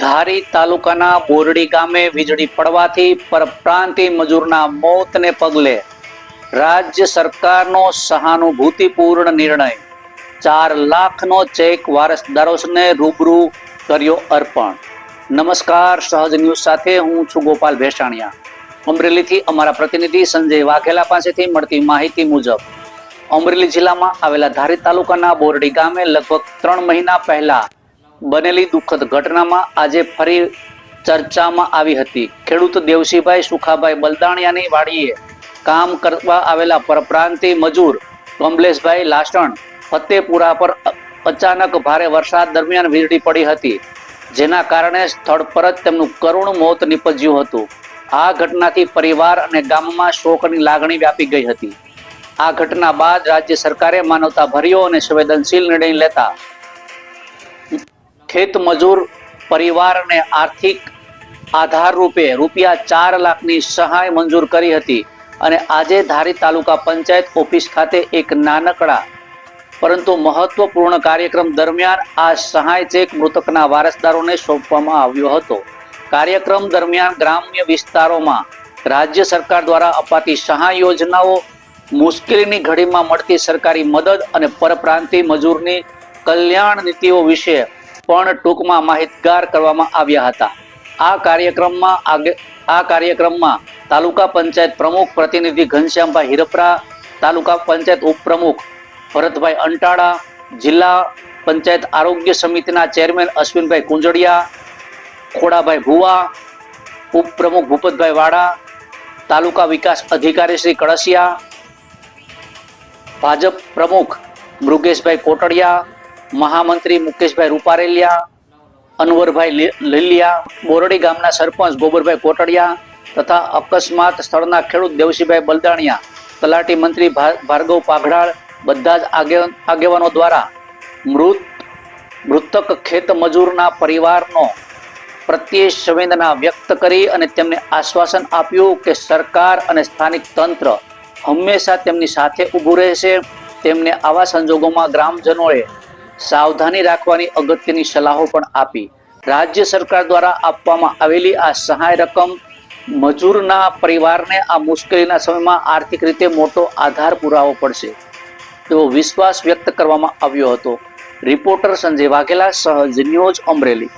ધારી તાલુકાના બોરડી ગામે વીજળી પડવાથી પરપ્રાંતીય મજૂરના મોતને પગલે રાજ્ય સરકારનો સહાનુભૂતિપૂર્ણ નિર્ણય. ચાર લાખનો ચેક વારસદારોને રૂબરૂ કર્યો અર્પણ. નમસ્કાર, સહજ ન્યૂઝ સાથે હું છું ગોપાલ ભેસાણિયા. અમરેલીથી અમારા પ્રતિનિધિ સંજય વાઘેલા પાસેથી મળતી માહિતી મુજબ, અમરેલી જિલ્લામાં આવેલા ધારી તાલુકાના બોરડી ગામે લગભગ ત્રણ મહિના પહેલા બનેલી દુઃખદ ઘટનામાં આજે ફરી ચર્ચામાં આવી હતી. ખેડૂત દેવસીભાઈ સુખાભાઈ બલદાણિયાની વાડીએ કામ કરવા આવેલા પરપ્રાંતિ મજૂર કમલેશભાઈ લાસણ ફતેપુરા પર અચાનક ભારે વરસાદ દરમિયાન વીજળી પડી હતી. જેના કારણે સ્થળ પર જ તેમનું કરુણ મોત નીપજ્યું હતું. આ ઘટનાથી પરિવાર અને ગામમાં શોકની લાગણી વ્યાપી ગઈ હતી. આ ઘટના બાદ રાજ્ય સરકારે માનવતા ભર્યો અને સંવેદનશીલ નિર્ણય લેતા ખેત મજૂર પરિવારને આર્થિક આધાર રૂપે રૂપિયા ચાર લાખની સહાય મંજૂર કરી હતી અને આજે ધારી તાલુકા પંચાયત ઓફિસ ખાતે એક નાનકડા પરંતુ મહત્વપૂર્ણ કાર્યક્રમ દરમિયાન આ સહાય ચેક મૃતકના વારસદારોને સોંપવામાં આવ્યો હતો. કાર્યક્રમ દરમિયાન ગ્રામ્ય વિસ્તારોમાં રાજ્ય સરકાર દ્વારા અપાતી સહાય યોજનાઓ મુશ્કેલીની ઘડીમાં મળતી સરકારી મદદ અને પરપ્રાંતિય મજૂરની કલ્યાણ નીતિઓ વિશે પણ ટૂંકમાં માહિતગાર કરવામાં આવ્યા હતા. આ કાર્યક્રમમાં આગે, આ કાર્યક્રમમાં તાલુકા પંચાયત પ્રમુખ પ્રતિનિધિ ઘનશ્યામભાઈ હિરપરા, તાલુકા પંચાયત ઉપપ્રમુખ ભરતભાઈ અંટાળા, જિલ્લા પંચાયત આરોગ્ય સમિતિના ચેરમેન અશ્વિનભાઈ કુંજડિયા, ખોડાભાઈ ભુવા, ઉપપ્રમુખ ભૂપતભાઈ વાડા, તાલુકા વિકાસ અધિકારી શ્રી કળસિયા, ભાજપ પ્રમુખ મૃગેશભાઈ કોટડિયા મહામંત્રી મુકેશભાઈ રૂપારેલિયા, અનવરભાઈ લીલિયા, બોરડી ગામના સરપંચ ગોબરભાઈ કોટડિયા તથા અકસ્માત સ્થળના ખેડૂત દેવસીભાઈ બલદાણિયા, તલાટી મંત્રી ભાર્ગવ પાઘડાળ બધા જ આગે- આગેવાનો દ્વારા મૃત, મૃતક ખેત મજૂરના પરિવારનો પ્રત્યે સંવેદના વ્યક્ત કરી અને તેમને આશ્વાસન આપ્યું કે સરકાર અને સ્થાનિક તંત્ર હંમેશા તેમની સાથે ઊભું રહેશે. તેમને આવા સંજોગોમાં ગ્રામજનોએ સાવધાની રાખવાની અગત્યની સલાહો પણ આપી. રાજ્ય સરકાર દ્વારા આપવામાં આવેલી આ સહાય રકમ મજૂરના પરિવારને આ મુશ્કેલીના સમયમાં આર્થિક રીતે મોટો આધાર પુરાવો પડશે. તેવો વિશ્વાસ વ્યક્ત કરવામાં આવ્યો હતો. રિપોર્ટર સંજય વાઘેલા સહજ ન્યૂઝ અમરેલી.